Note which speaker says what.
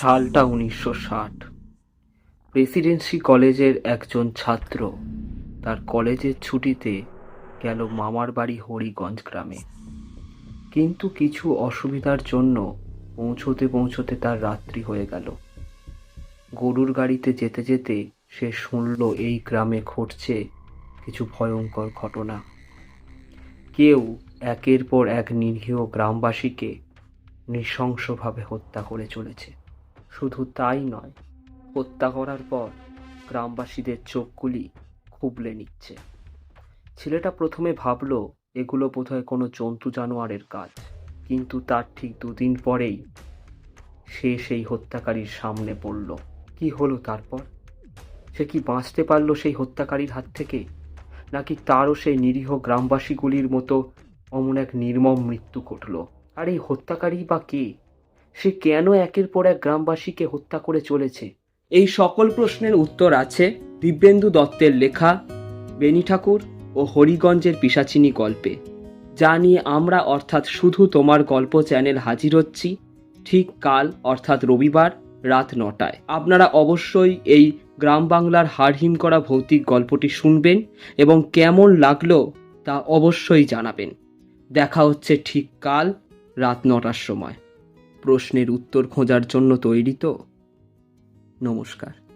Speaker 1: সালটা উনিশশো ষাট। প্রেসিডেন্সি কলেজের একজন ছাত্র তার কলেজের ছুটিতে গেল মামার বাড়ি হরিগঞ্জ গ্রামে। কিন্তু কিছু অসুবিধার জন্য পৌঁছতে পৌঁছতে তার রাত্রি হয়ে গেল। গরুর গাড়িতে যেতে যেতে সে শুনল এই গ্রামে ঘটছে কিছু ভয়ঙ্কর ঘটনা। কেউ একের পর এক নিরীহ গ্রামবাসীকে নৃশংসভাবে হত্যা করে চলেছে। শুধু তাই নয়, হত্যা করার পর গ্রামবাসীদের চোখগুলি খুবলে নিচ্ছে। ছেলেটা প্রথমে ভাবলো, এগুলো বোধহয় কোনো জন্তু জানোয়ারের কাজ, কিন্তু তার ঠিক দুদিন পরেই সে সেই হত্যাকারীর সামনে পড়ল। কি হলো তারপর? সে কি বাঁচতে পারল সেই হত্যাকারীর হাত থেকে? নাকি তারও সেই নিরীহ গ্রামবাসীগুলির মতো অমন এক নির্মম মৃত্যু ঘটল? আর, এই হত্যাকারী বা কে? সে কেন একের পর এক গ্রামবাসীকে হত্যা করে চলেছে? এই সকল প্রশ্নের উত্তর আছে দিব্যেন্দু দত্তের লেখা বেনি ঠাকুর ও হরিগঞ্জের পিসাচিনী গল্পে। যা নিয়ে আমরা অর্থাৎ শুধু তোমার গল্প চ্যানেল হাজির হচ্ছি ঠিক কাল অর্থাৎ রবিবার রাত নটায়। আপনারা অবশ্যই এই গ্রাম বাংলার হাড়হিম করা ভৌতিক গল্পটি শুনবেন এবং কেমন লাগল তা অবশ্যই জানাবেন। দেখা হচ্ছে ঠিক কাল রাত নটার সময়। প্রশ্নের উত্তর খোঁজার জন্য তৈরি তো? নমস্কার।